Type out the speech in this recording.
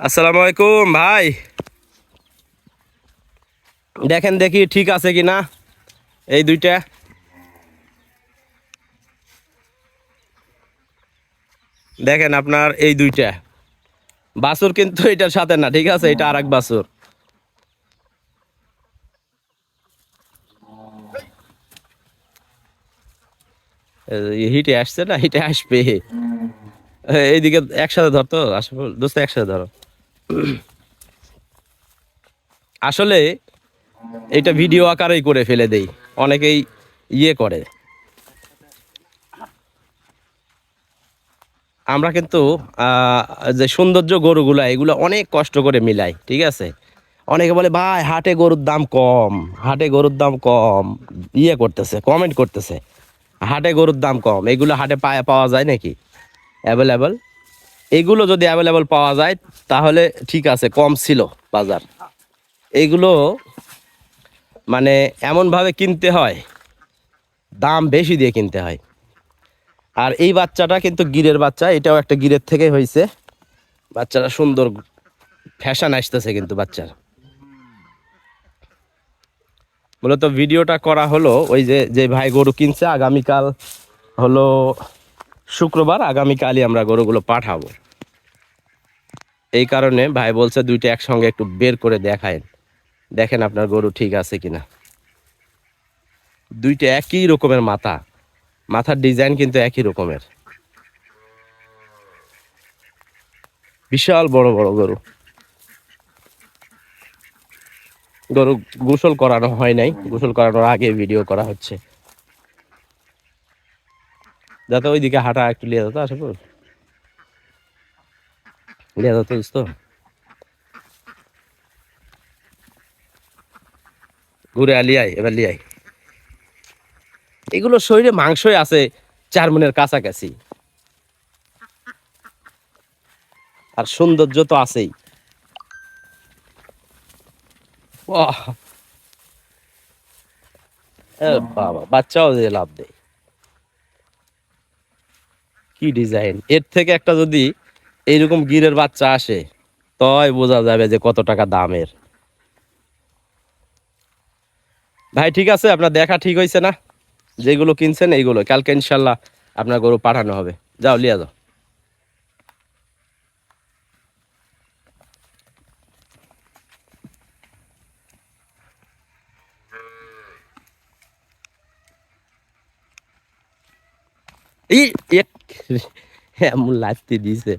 আসসালামু আলাইকুম, ভাই। দেখেন দেখি ঠিক আছে কি না এই দুইটা। দেখেন আপনার এই দুইটা। বাছুর কিন্তু এটার সাথে না, ঠিক আছে? এটা আর এক এই হিটে আসছে না? হিটে আসবে। এইদিকে একসাথে ধরতো আসলে দোস্ত একসাথে ধরো। আসলে এটা ভিডিও আকারেই করে ফেলে দেই। অনেকেই ইয়ে করে। আমরা কিন্তু যে সৌন্দর্য গরুগুলা, এগুলো অনেক কষ্ট করে মিলাই, ঠিক আছে? অনেকে বলে, ভাই, হাটে গরুর দাম কম, হাটে গরুর দাম কম। ইয়ে করতেছে কমেন্ট করতেছে, হাটে গরুর দাম কম, এগুলো হাটে পাওয়া যায় নাকি? অ্যাভেলেবল এগুলো যদি অ্যাভেলেবল পাওয়া যায়, তাহলে ঠিক আছে, কম ছিল বাজার। এগুলো মানে এমনভাবে কিনতে হয়, দাম বেশি দিয়ে কিনতে হয়। আর এই বাচ্চাটা কিন্তু গিরের বাচ্চা, এটাও একটা গিরের থেকে হয়েছে। বাচ্চাটা সুন্দর ফ্যাশন আসতেছে কিন্তু বাচ্চার। মূলত ভিডিওটা করা হলো ওই যে যে ভাই গরু কিনছে, আগামীকাল হলো শুক্রবার, আগামীকালই আমরা গরুগুলো পাঠাবো। এই কারণে ভাই বলছে দুইটা একসঙ্গে একটু বের করে দেখায়েন দেখেন আপনার গরু ঠিক আছে কিনা। দুইটা একই রকমের মাথা। মাথার ডিজাইন কিন্তু একই রকমের। বিশাল বড় বড় গরু। গরু গোসল করানো হয় নাই। গোসল করানোর আগে ভিডিও করা হচ্ছে। যাতে ওইদিকে হাঁটা একটু লিয়ে যেত আসে লিয়ে যেত তো ঘুরে আলিয়াই এবার লিয়াই এগুলো শরীরে মাংসই আছে চার মনের কাছাকাছি। আর সৌন্দর্য তো আছেই। বাবা, বাচ্চাও যে লাভ দেয় কি ডিজাইন এর থেকে একটা যদি এইরকম গিরের বাচ্চা আসে, তয় বোঝা যাবে যে কত টাকা দামের। ভাই, ঠিক আছে? আপনার দেখা ঠিক হয়েছে না? যেগুলো কিনছেন, এইগুলো। কালকে ইনশাল্লাহ আপনার গরু পাঠানো হবে। যাও, লিয়া যাও। এমন লাগতে দিছে।